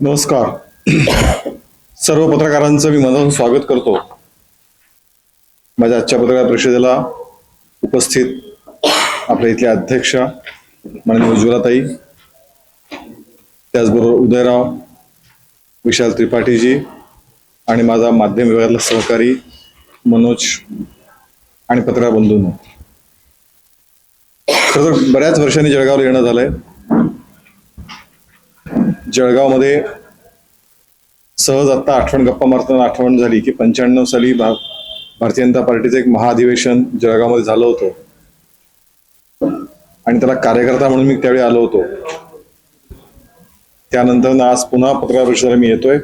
नमस्कार. सर्व पत्रकारांचं मी मनापासून स्वागत करतो. माझ्या आजच्या पत्रकार परिषदेला उपस्थित आपल्या इथल्या अध्यक्षा माननीय उज्ज्वलाताई त्याचबरोबर उदयराव विशाल त्रिपाठीजी आणि माझा माध्यम विभागातला सहकारी मनोज आणि पत्रकार बंधूंनो खरं तर बऱ्याच वर्षांनी जळगावला येणं झालंय. जळगावमध्ये सहज आत्ता आठवण गप्पा मारताना आठवण झाली की पंच्याण्णव साली भा भारतीय जनता पार्टीचं एक महाधिवेशन जळगावमध्ये झालं होतं. आणि त्याला कार्यकर्ता म्हणून मी त्यावेळी आलो होतो. त्यानंतर आज पुन्हा पत्रकार परिषदेला मी येतोय.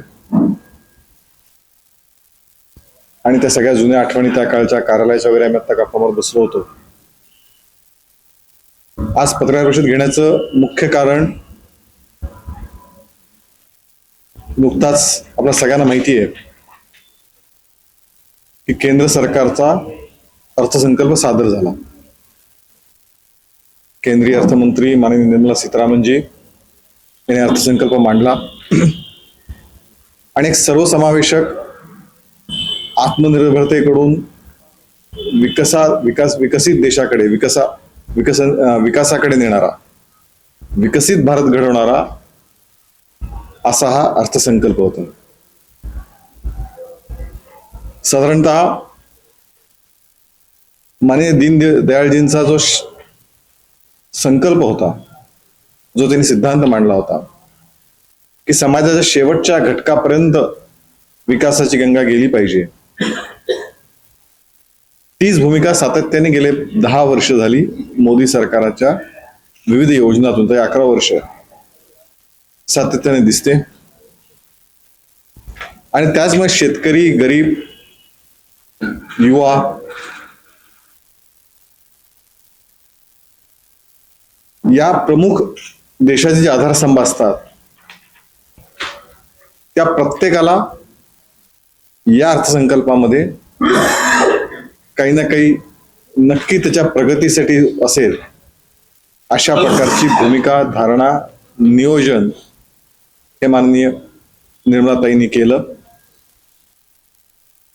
आणि त्या सगळ्या जुन्या आठवणी त्या काळच्या कार्यालयाच्या वगैरे आम्ही आता गप्पा मारत बसलो होतो. आज पत्रकार परिषद घेण्याचं मुख्य कारण नुकताच आपल्या सगळ्यांना माहिती आहे की केंद्र सरकारचा अर्थसंकल्प सादर झाला. केंद्रीय अर्थमंत्री माननीय निर्मला सीतारामनजी यांनी अर्थसंकल्प मांडला. आणि एक सर्वसमावेशक आत्मनिर्भरतेकडून विकसा विकास विकसित देशाकडे विकसा विकसन विकासाकडे नेणारा विकसित भारत घडवणारा असा हा अर्थसंकल्प होता. साधारणतः माने दीन दयाळजींचा जो संकल्प होता जो त्यांनी सिद्धांत मांडला होता की समाजाच्या शेवटच्या घटकापर्यंत विकासाची गंगा गेली पाहिजे. तीच भूमिका सातत्याने गेले दहा वर्ष झाली मोदी सरकारच्या विविध योजनातून तर अकरा वर्ष. सातत्याने दिसते. आणि त्याचमुळे शेतकरी गरीब युवा या प्रमुख देशाचे जे आधारस्तंभ असतात त्या प्रत्येकाला या अर्थसंकल्पामध्ये काही ना काही नक्की त्याच्या प्रगतीसाठी असेल अशा प्रकारची भूमिका धारणा नियोजन हे माननीय निर्मलाताईंनी केलं.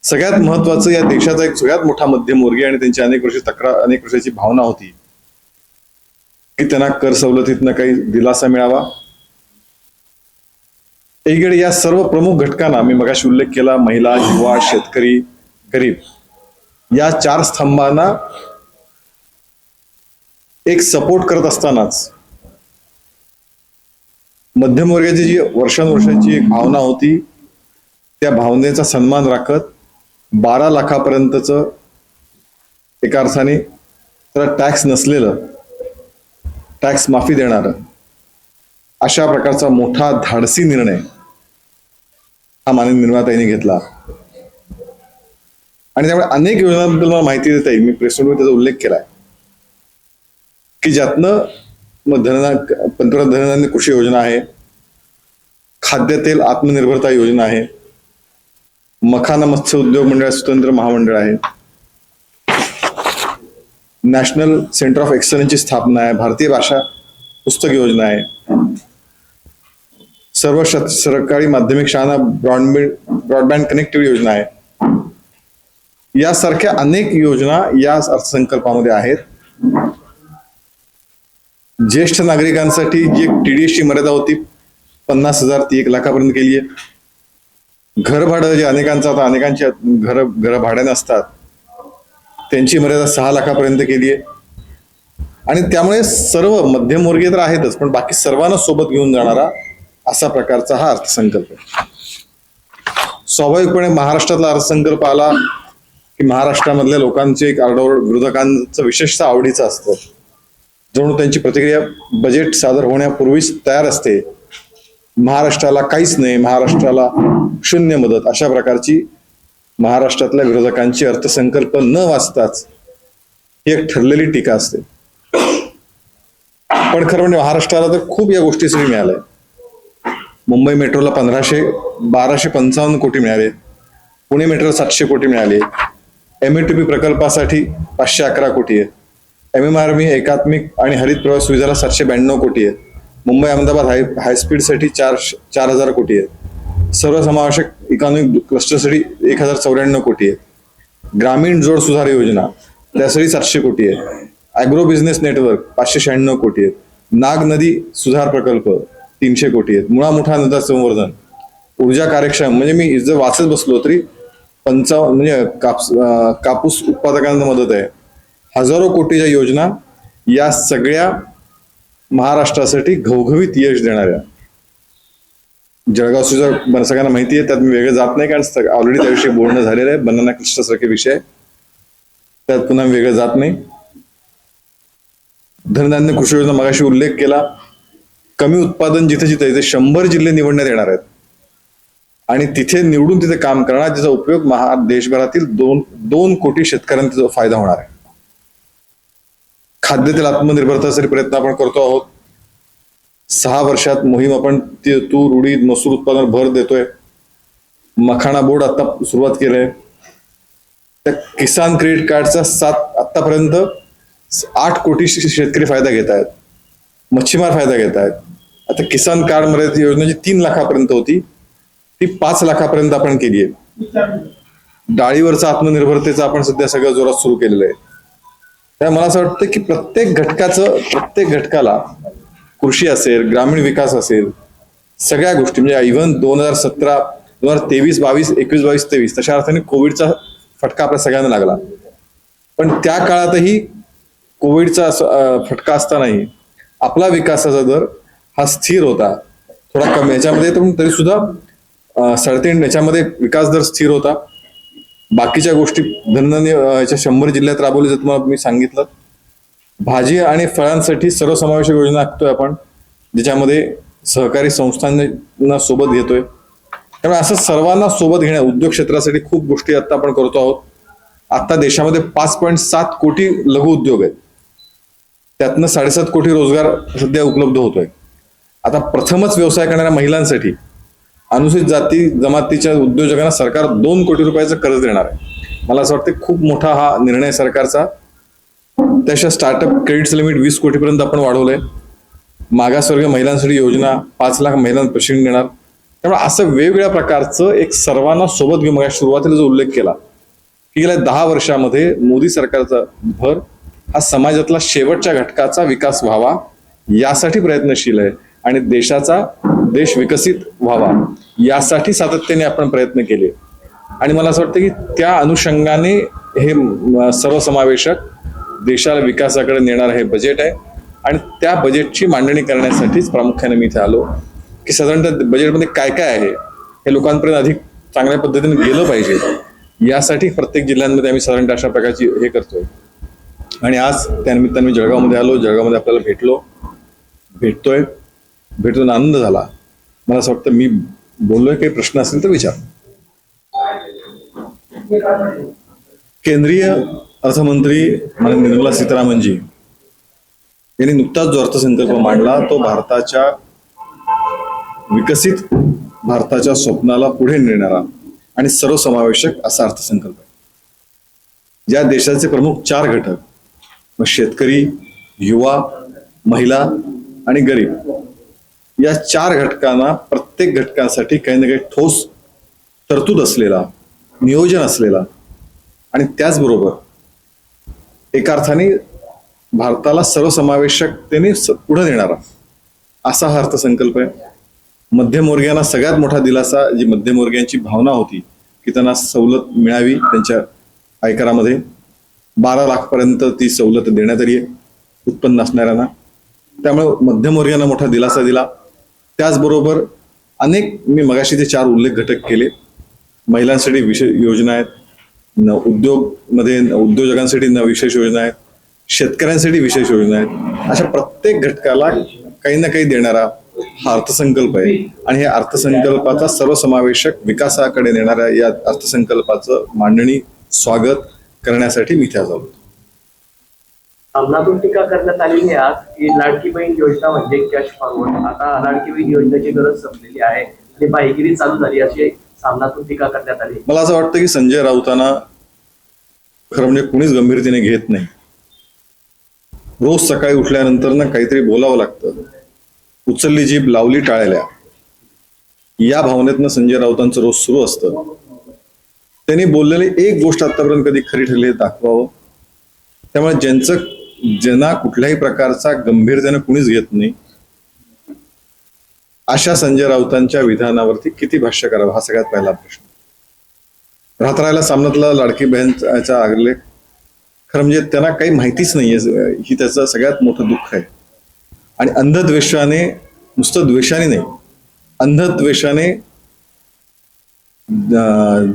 सगळ्यात महत्वाचं या देशाचा एक सगळ्यात मोठा मध्यमवर्गीय आणि त्यांची अनेक वर्षी तक्रार अनेक वर्षाची भावना होती. की त्यांना कर सवलतीतनं काही दिलासा मिळावा. एकीकडे या सर्व प्रमुख घटकांना मी मगाशी उल्लेख केला महिला युवा शेतकरी गरीब या चार स्तंभांना एक सपोर्ट करत असतानाच मध्यमवर्गाची जी वर्षानुवर्षाची एक भावना होती त्या भावनेचा सन्मान राखत बारा लाखापर्यंतच एका अर्थाने त्याला टॅक्स नसलेलं टॅक्स माफी देणारं अशा प्रकारचा मोठा धाडसी निर्णय हा माननीय निर्मात्यांनी घेतला. आणि त्यामुळे अनेक योजनांबद्दल मला माहिती देता येईल मी प्रेसनोटमध्ये त्याचा उल्लेख केलाय. की ज्यातनं मग धनना पंतप्रधान कृषी योजना आहे. खाद्यतेल आत्मनिर्भरता योजना आहे. मखाना मत्स्य उद्योग मंडळ स्वतंत्र महामंडळ आहे. नॅशनल सेंटर ऑफ एक्सलन्सची स्थापना आहे. भारतीय भाषा पुस्तक योजना आहे. सर्व सरकारी माध्यमिक शाळांना ब्रॉडबँड ब्रॉडबँड कनेक्टिव्हिटी योजना आहे. यासारख्या अनेक योजना या अर्थसंकल्पामध्ये आहेत. ज्येष्ठ नागरिकांसाठी जी टीडीएस ची मर्यादा होती पन्नास हजार ती एक लाखापर्यंत केली आहे. घर भाडं जे अनेकांचं आता अनेकांची घर घर भाड्याने असतात त्यांची मर्यादा सहा लाखापर्यंत केली आहे. आणि त्यामुळे सर्व मध्यमवर्गीय तर आहेतच पण बाकी सर्वांना सोबत घेऊन जाणारा असा प्रकारचा हा अर्थसंकल्प स्वाभाविकपणे महाराष्ट्रातला अर्थसंकल्प आला की महाराष्ट्रामधल्या लोकांचे एक आरडाओरड विरोधकांचं विशेषतः आवडीचं असतं. जणू त्यांची प्रतिक्रिया बजेट सादर होण्यापूर्वीच तयार असते. महाराष्ट्राला काहीच नाही महाराष्ट्राला शून्य मदत. अशा प्रकारची महाराष्ट्रातल्या विरोधकांची अर्थसंकल्प न वाचताच ही एक ठरलेली टीका असते. पण खरं म्हणजे महाराष्ट्राला तर खूप या गोष्टीसाठी मिळालंय. मुंबई मेट्रोला पंधराशे बाराशे पंचावन्न कोटी मिळाले. पुणे मेट्रोला सातशे कोटी मिळाले. एम ए टी पी प्रकल्पासाठी पाचशे अकरा कोटी आहे. एम एम आर मी एकात्मिक आणि हरित प्रवास सुविधाला सातशे ब्याण्णव कोटी आहे. मुंबई अहमदाबाद हाय हायस्पीडसाठी चार चार हजार कोटी आहेत सर्वसमावेशक इकॉनॉमिक क्लस्टरसाठी एक हजार चौऱ्याण्णव कोटी आहे. ग्रामीण जोड सुधार योजना त्यासाठी सातशे कोटी आहे. ॲग्रो बिझनेस नेटवर्क पाचशे शहाण्णव कोटी आहेत नाग नदी सुधार प्रकल्प तीनशे कोटी आहेत. मुळा मुठा नदा संवर्धन ऊर्जा कार्यक्षम म्हणजे मी जर वाचत बसलो तरी पंचावन्न म्हणजे काप कापूस उत्पादकांना मदत आहे. हजारो कोटीच्या योजना या सगळ्या महाराष्ट्रासाठी घवघवीत यश देणाऱ्या. जळगाव सुद्धा सगळ्यांना माहिती आहे त्यात मी वेगळं जात नाही कारण ऑलरेडी त्याविषयी बोलणं झालेलं आहे. बनाना क्लिष्टसारखे विषय त्यात पुन्हा मी वेगळं जात नाही. धनधान्य कृषी योजना मगाशी उल्लेख केला. कमी उत्पादन जिथे जिथे आहे, ते शंभर जिल्हे निवडण्यात येणार आहेत. आणि तिथे निवडून तिथे काम करणार त्याचा उपयोग महा देशभरातील दोन दोन कोटी शेतकऱ्यांना फायदा होणार आहे. खाद्यतेल आत्मनिर्भरतासाठी प्रयत्न आपण करतो आहोत. सहा वर्षात मोहीम आपण तूर उडीद मसूर उत्पादन भर देतोय. मखाणा बोर्ड आता सुरुवात केलंय. त्या किसान क्रेडिट कार्डचा सात आतापर्यंत आठ कोटी शेतकरी फायदा घेत आहेत. मच्छीमार फायदा घेत आहेत. आता किसान कार्ड मर्यादित ती योजना जी तीन लाखापर्यंत होती. ती पाच लाखापर्यंत आपण केली आहे डाळीवरचा आत्मनिर्भरतेचा आपण सध्या सगळं जोरात सुरू केलेलं आहे. मला असं वाटतं की प्रत्येक घटकाचं प्रत्येक घटकाला कृषी असेल ग्रामीण विकास असेल सगळ्या गोष्टी म्हणजे इव्हन दोन हजार सतरा दोन हजार तेवीस बावीस एकवीस बावीस तेवीस तशा अर्थाने कोविडचा फटका आपल्या सगळ्यांना लागला. पण त्या काळातही कोविडचा फटका असतानाही आपला विकासाचा दर हा स्थिर होता. थोडा कमी. याच्यामध्ये तरी सुद्धा साडेतीन याच्यामध्ये विकास दर स्थिर होता. बाकीच्या गोष्टी धनधान्य याच्या शंभर जिल्ह्यात राबवली जात तुम्हाला मी सांगितलं. भाजी आणि फळांसाठी सर्वसमावेशक योजना आखतोय आपण ज्याच्यामध्ये सहकारी संस्थांना सोबत घेतोय. त्यामुळे असं सर्वांना सोबत घेण्या उद्योग क्षेत्रासाठी खूप गोष्टी आता आपण करतो आहोत. आता देशामध्ये पाच पॉईंट सात कोटी लघु उद्योग आहेत. त्यातनं साडेसात कोटी रोजगार सध्या उपलब्ध होतोय. आता प्रथमच व्यवसाय करणाऱ्या महिलांसाठी अनुसूचित जाती जमातीच्या उद्योजकांना सरकार दोन कोटी रुपयाचं कर्ज देणार आहे. मला असं वाटतं खूप मोठा हा निर्णय सरकारचा. त्याच्या स्टार्टअप क्रेडिट्स लिमिट वीस कोटीपर्यंत आपण वाढवलंय. मागासवर्गीय महिलांसाठी योजना पाच लाख महिलांना प्रशिक्षण देणार. त्यामुळे असं वेगवेगळ्या प्रकारचं एक सर्वांना सोबत घेऊन मग सुरुवातीला जो उल्लेख केला की गेल्या दहा वर्षामध्ये मोदी सरकारचा भर हा समाजातला शेवटच्या घटकाचा विकास व्हावा यासाठी प्रयत्नशील आहे. आणि देशाचा देश विकसित व्हावा. यासाठी सातत्याने आपण प्रयत्न केले. आणि मला असं वाटतं की त्या अनुषंगाने हे सर्वसमावेशक देशाला विकासाकडे नेणारं हे बजेट आहे. आणि त्या बजेटची मांडणी करण्यासाठीच प्रामुख्याने मी इथे आलो की साधारणतः बजेटमध्ये काय काय आहे हे लोकांपर्यंत अधिक चांगल्या पद्धतीने गेलं पाहिजे. यासाठी प्रत्येक जिल्ह्यांमध्ये आम्ही साधारणतः अशा प्रकारची हे करतोय. आणि आज त्यानिमित्ताने मी जळगावमध्ये आलो जळगावमध्ये आपल्याला भेटलो. भेटतोय. भेटून आनंद झाला. मला असं वाटतं मी बोललोय काही प्रश्न असेल तर विचार. केंद्रीय अर्थमंत्री माननीय निर्मला सीतारामनजी यांनी नुकताच जो अर्थसंकल्प मांडला तो भारताच्या विकसित भारताच्या स्वप्नाला पुढे नेणारा आणि सर्वसमावेशक असा अर्थसंकल्प आहे. या देशाचे प्रमुख चार घटक मग शेतकरी युवा महिला आणि गरीब या चार घटकांना प्रत्येक घटकांसाठी काही ना काही ठोस तरतूद असलेला नियोजन असलेला आणि त्याचबरोबर एका अर्थाने भारताला सर्वसमावेशकतेने पुढे नेणारा असा हा अर्थसंकल्प आहे. मध्यमवर्गीयांना सगळ्यात मोठा दिलासा जी मध्यमवर्गीयांची भावना होती की त्यांना सवलत मिळावी त्यांच्या आयकरामध्ये. बारा लाखपर्यंत ती सवलत देण्यात आली आहे उत्पन्न असणाऱ्यांना. त्यामुळे मध्यमवर्गीयांना मोठा दिलासा दिला. त्याचबरोबर अनेक मी मगाशी ते चार उल्लेख घटक केले. महिलांसाठी विशेष योजना आहेत. न उद्योगमध्ये उद्योजकांसाठी न विशेष योजना आहेत. शेतकऱ्यांसाठी विशेष योजना आहेत. अशा प्रत्येक घटकाला काही ना काही देणारा हा अर्थसंकल्प आहे. आणि हे अर्थसंकल्पाचा सर्वसमावेशक विकासाकडे नेणाऱ्या या अर्थसंकल्पाचं मांडणी स्वागत करण्यासाठी मी त्या जाऊ अमलातून सामनातून टीका करण्यात आलेली आज की लाडकी बहीण योजना म्हणजे कॅश फॉरवर्ड आता लाडकी बहीण योजनेची गरज संपलेली आहे आणि बाहेगिरी चालू झाली अशी सामनातून टीका करण्यात आली. मला असं वाटतं की संजय राऊतांना खरं म्हणजे कुणीच गंभीरतेने घेत नाही. रोज सकाळी उठल्यानंतर ना काहीतरी बोलावं लागतं. उचलली जीभ लावली टाळल्या या भावनेतनं संजय राऊतांचं रोज सुरू असतं. त्यांनी बोललेली एक गोष्ट आतापर्यंत कधी खरी ठरली दाखवावं. त्यामुळे ज्यांचं ज्यांना कुठल्याही प्रकारचा गंभीरतेनं कुणीच घेत नाही अशा संजय राऊतांच्या विधानावरती किती भाष्य करावं? हा सगळ्यात पहिला प्रश्न. राहत राहिला सामन्यातला लाडकी बहीणचा आगले खरं म्हणजे त्यांना काही माहितीच नाहीये ही त्याचं सगळ्यात मोठं दुःख आहे. आणि अंधद्वेषाने नुसतं द्वेषाने नाही अंधद्वेषाने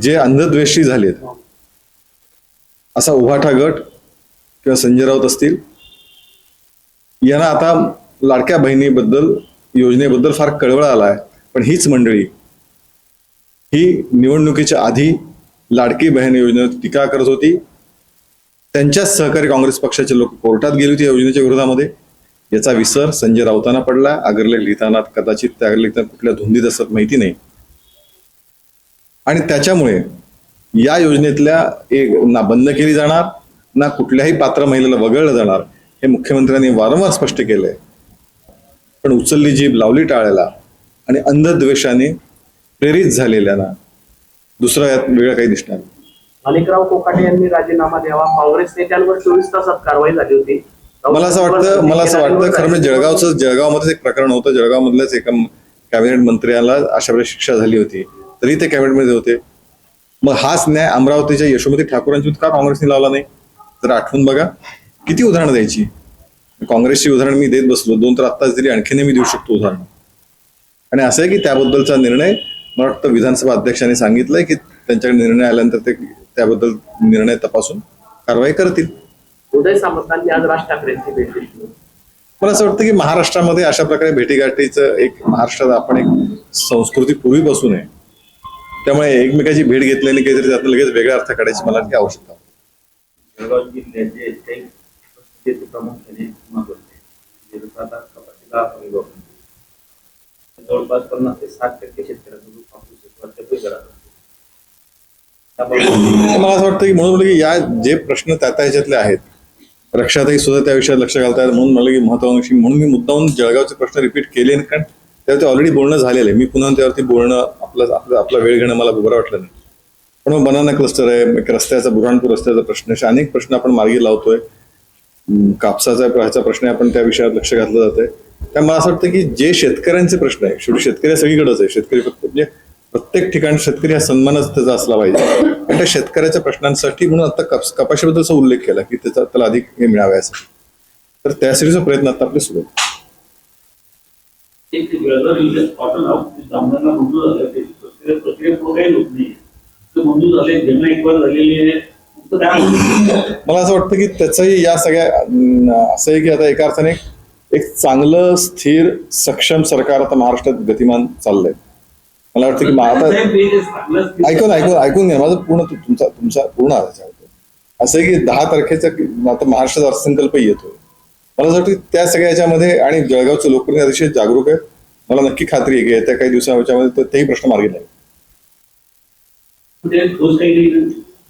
जे अंधद्वेषी झालेत असा उभाठा गट किंवा संजय राऊत असतील यांना आता लाडक्या बहिणीबद्दल योजनेबद्दल फार कळवळा आला आहे. पण हीच मंडळी ही निवडणुकीच्या आधी लाडकी बहीण योजनेवर टीका करत होती. त्यांच्याच सहकारी काँग्रेस पक्षाचे लोक कोर्टात गेले होते या योजनेच्या विरोधामध्ये. याचा विसर संजय राऊतांना पडला. आगरलेख लिहिताना कदाचित त्या लिहिताना कुठल्या धुंदीत असत माहिती नाही. आणि त्याच्यामुळे या योजनेतल्या एक ना बंद केली जाणार. ना कुठल्याही पात्र महिलेला वगळलं जाणार हे मुख्यमंत्र्यांनी वारंवार स्पष्ट केलंय. पण उचलली जीभ लावली टाळायला आणि अंधद्वेषाने प्रेरित झालेल्यांना दुसरं यात वेगळं काही दिसणार नाही. माणिकराव कोकाटे यांनी राजीनामा द्यावा. काँग्रेस नेत्यांवर चोवीस तासात कारवाई झाली होती. मला असं वाटतं मला असं वाटतं खरं म्हणजे जळगावचं जळगावमध्येच एक प्रकरण होतं. जळगावमधल्याच एका कॅबिनेट मंत्र्याला अशा वेळेस शिक्षा झाली होती. तरी ते कॅबिनेटमध्ये होते. मग हाच न्याय अमरावतीच्या यशोमती ठाकूरांची का काँग्रेसने लावला नाही? जर आठवून बघा किती उदाहरणं द्यायची? काँग्रेसची उदाहरण मी देत बसलो दोन तर आत्ताच दिली आणखीनही मी देऊ शकतो उदाहरण. आणि असं आहे की त्याबद्दलचा निर्णय मला वाटतं विधानसभा अध्यक्षांनी सांगितलंय की त्यांच्याकडे निर्णय आल्यानंतर ते त्याबद्दल निर्णय तपासून कारवाई करतील. उदय सामंतांनी आज राज ठाकरेंची भेट घेतली. मला असं वाटतं की महाराष्ट्रामध्ये अशा प्रकारे भेटीगाठीचं एक महाराष्ट्रात आपण एक संस्कृती पूर्वीपासून आहे. त्यामुळे एकमेकाची भेट घेतल्याने काहीतरी त्यातनं लगेच वेगळा अर्थ काढायची मला आवश्यकता. जळगाव जिल्ह्याचे काही परिस्थितीचे प्रामुख्याने महत्त्वाचे जसं आता कपाशीला हमी भाव मिळतो. जवळपास पन्नास ते साठ टक्के शेतकऱ्यांचा जो कापूस आहे तो अद्यापही घरात असतो त्यामुळे मला असं वाटतं की म्हणून म्हटलं की या जे प्रश्न त्या त्या ह्याच्यातले आहेत रक्षाताई सुद्धा त्या विषयात लक्ष घालतात म्हणून म्हटलं की महत्वाकांक्षी म्हणून मी मुद्दाहून जळगावचे प्रश्न रिपीट केले कारण त्यावरती ऑलरेडी बोलणं झालेलं आहे. मी पुन्हा त्यावरती बोलणं आपलं आपलं आपला वेळ घेणं मला बरं वाटलं नाही. पण मग बनाना क्लस्टर आहे एक रस्त्याचा बुऱ्हाणपूर रस्त्याचा प्रश्न असे अनेक प्रश्न आपण मार्गी लावतोय. कापसाचा ह्याचा प्रश्न आहे आपण त्या विषयावर लक्ष घातलं जातंय. त्यामुळे मला असं वाटतं की जे शेतकऱ्यांचे प्रश्न आहे शेवटी शेतकरी सगळीकडेच आहे. शेतकरी फक्त म्हणजे प्रत्येक ठिकाणी शेतकरी हा सन्मानच त्याचा असला पाहिजे. आणि त्या शेतकऱ्याच्या प्रश्नांसाठी म्हणून आता कप कपाशीबद्दलचा उल्लेख केला की त्याचा त्याला अधिक हे मिळावे असं. तर त्यासाठीचा प्रयत्न आता आपले सुरू आहेत. एक मंजूर झालं ज्यांना झालेली आहे? मला असं वाटतं की त्याचंही या सगळ्या असं आहे की आता एका अर्थाने एक चांगलं स्थिर सक्षम सरकार आता महाराष्ट्रात गतिमान चाललंय. मला वाटतं की आता ऐकून ऐकून ऐकून घ्या. माझं पूर्ण तुमचा तुमचा पूर्ण असं आहे की दहा तारखेचा आता महाराष्ट्राचा अर्थसंकल्प येतोय. मला असं वाटतं की त्या सगळ्या याच्यामध्ये आणि जळगावचे लोकप्रतिनिधी अतिशय जागरूक आहेत. मला नक्की खात्री आहे की येत्या काही दिवसांच्या ते- तेही प्रश्न मार्गी लागेल.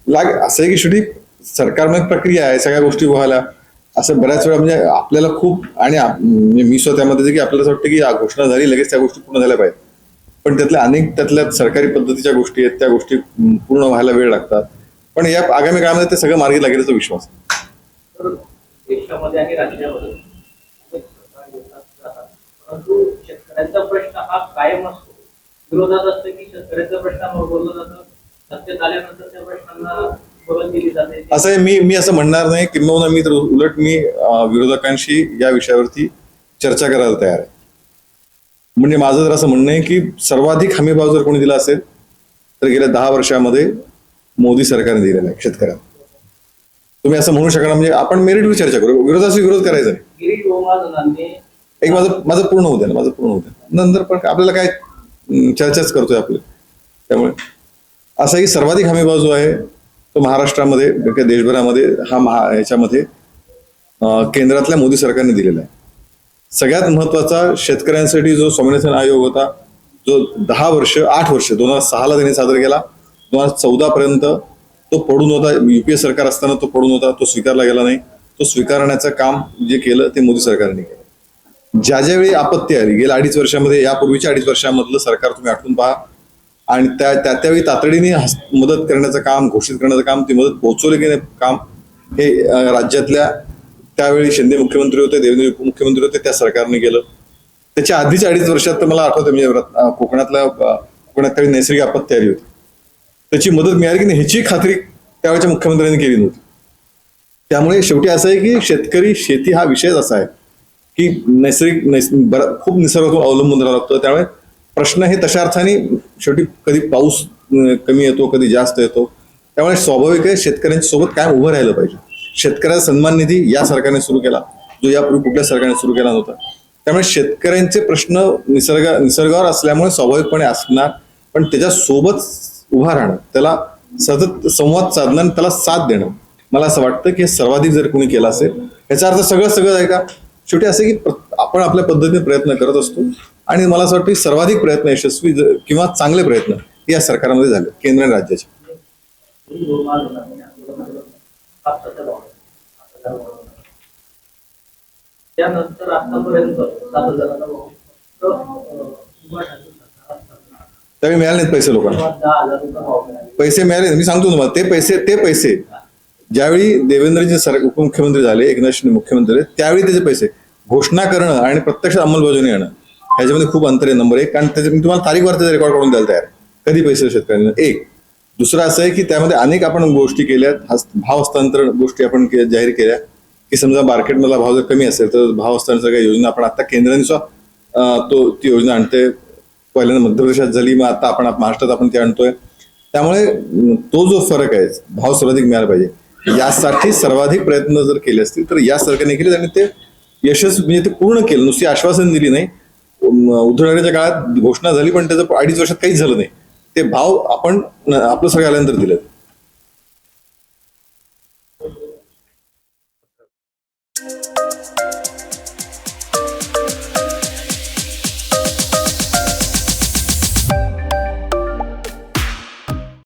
लाग असं आहे की शेवटी सरकारमध्ये प्रक्रिया आहे सगळ्या गोष्टी व्हायला असं बऱ्याच वेळा म्हणजे आपल्याला खूप आणि मी स्वतः त्यामध्ये की आपल्याला असं वाटतं की घोषणा झाली लगेच त्या गोष्टी पूर्ण झाल्या पाहिजेत. पण त्यातल्या अनेक त्यातल्या सरकारी पद्धतीच्या गोष्टी आहेत त्या गोष्टी पूर्ण व्हायला वेळ लागतात. पण या आगामी काळामध्ये ते सगळं मार्गी लागेल विश्वास देशामध्ये आणि राज्यामध्ये. परंतु शेतकऱ्यांचा प्रश्न हा कायम असतो. विरोधात असतं की शेतकऱ्यांच्या प्रश्नावर बोललं जातं असं मी मी असं म्हणणार नाही किंबहुना मी तर उलट मी विरोधकांशी या विषयावरती चर्चा करायला तयार आहे. म्हणजे माझं जर असं म्हणणं आहे की सर्वाधिक हमीभाव जर कोणी दिला असेल तर गेल्या दहा वर्षामध्ये मोदी सरकारने दिलेला आहे शेतकऱ्यांना. तुम्ही असं म्हणू शकणार म्हणजे आपण मेरिटवर चर्चा करू. विरोधाशी विरोध करायचा नाही. एक माझं माझं पूर्ण होऊ द्या ना माझं पूर्ण होऊ द्या. नंतर पण आपल्याला काय चर्चाच करतोय आपले. त्यामुळे असा ही सर्वाधिक हमीभाव जो आहे तो महाराष्ट्रामध्ये किंवा देशभरामध्ये हा महा याच्यामध्ये केंद्रातल्या मोदी सरकारने दिलेला आहे. सगळ्यात महत्त्वाचा शेतकऱ्यांसाठी जो स्वामिनाथन आयोग होता जो दहा वर्ष आठ वर्ष दोन हजार सहाला त्यांनी सादर केला दोन हजार चौदा पर्यंत तो पडून होता. युपीए सरकार असताना तो पडून होता तो स्वीकारला गेला नाही. तो स्वीकारण्याचं काम जे केलं ते मोदी सरकारने केलं. ज्या ज्यावेळी आपत्ती आली गेल्या अडीच वर्षामध्ये यापूर्वीच्या अडीच वर्षामधलं सरकार तुम्ही आठवून पहा आणि त्या त्या त्यावेळी तातडीने हस- मदत करण्याचं काम घोषित करण्याचं काम ती मदत पोहोचवली की नाही काम हे राज्यातल्या त्यावेळी शिंदे मुख्यमंत्री होते देवेंद्र मुख्यमंत्री होते त्या सरकारने केलं. त्याच्या आधीच्या अडीच वर्षात तर मला आठवतं म्हणजे कोकणातल्या कोकणात त्यावेळी नैसर्गिक आपत्ती आली होती. त्याची मदत मिळाली की नाही ह्याची खात्री त्यावेळेच्या मुख्यमंत्र्यांनी केली नव्हती. त्यामुळे शेवटी असं आहे की शेतकरी शेती हा विषयच असा आहे की नैसर्गिक नैस बरा खूप निसर्गातून अवलंबून राहावं लागतं. त्यामुळे प्रश्न हे तशा अर्थाने शेवटी कधी पाऊस कमी येतो कधी जास्त येतो त्यामुळे स्वाभाविक आहे शेतकऱ्यांच्या सोबत काय उभं राहिलं पाहिजे. शेतकऱ्याचा सन्मान निधी या सरकारने सुरू केला जो यापूर्वी कुठल्या सरकारने सुरू केला नव्हता. त्यामुळे शेतकऱ्यांचे प्रश्न निसर्ग निसर्गावर असल्यामुळे स्वाभाविकपणे असणार पण त्याच्यासोबत उभा राहणं त्याला सतत संवाद साधणं आणि त्याला साथ देणं मला असं वाटतं की हे सर्वाधिक जर कोणी केलं असेल याचा अर्थ सगळं सगळं आहे का? शेवटी असं की आपण आपल्या पद्धतीने प्रयत्न करत असतो आणि मला असं वाटतं सर्वाधिक प्रयत्न यशस्वी किंवा चांगले प्रयत्न या सरकारमध्ये झाले केंद्र आणि राज्याचे. त्यानंतर आतापर्यंत त्यावेळी मिळाले नाहीत पैसे लोकांना. पैसे मिळाले मी सांगतो तुम्हाला ते पैसे ते पैसे ज्यावेळी देवेंद्रजी सर उपमुख्यमंत्री झाले एकनाथ शिंदे मुख्यमंत्री झाले त्यावेळी त्याचे पैसे घोषणा करणं आणि प्रत्यक्ष अंमलबजावणी आणणं ह्याच्यामध्ये खूप अंतर आहे नंबर एक. कारण त्याचे मी तुम्हाला तारीख वारता रेकॉर्ड करून द्यायला तयार. कधी पैसे शेतकऱ्यांना? एक. दुसरं असं आहे की त्यामध्ये अनेक आपण गोष्टी केल्या. भाव हस्तांतरण गोष्टी आपण के- जाहीर केल्या. की समजा मार्केटमधला भाव जर कमी असेल तर भाव हस्तांतरण काही योजना आपण आता केंद्राने सुद्धा तो ती योजना आणते पहिल्यांदा मध्य प्रदेशात झाली मग आता आपण महाराष्ट्रात आपण ते आणतोय. त्यामुळे तो जो फरक आहे भाव सर्वाधिक मिळाला पाहिजे. यासाठी सर्वाधिक प्रयत्न जर केले असतील तर या सरकारने केले आणि ते यशस्वी म्हणजे ते पूर्ण केलं. नुसती आश्वासन दिली नाही. उद्धव ठाकरेच्या काळात घोषणा झाली पण त्याचं अडीच वर्षात काहीच झालं नाही. ते भाव आपण आपलं सगळं आल्यानंतर दिलं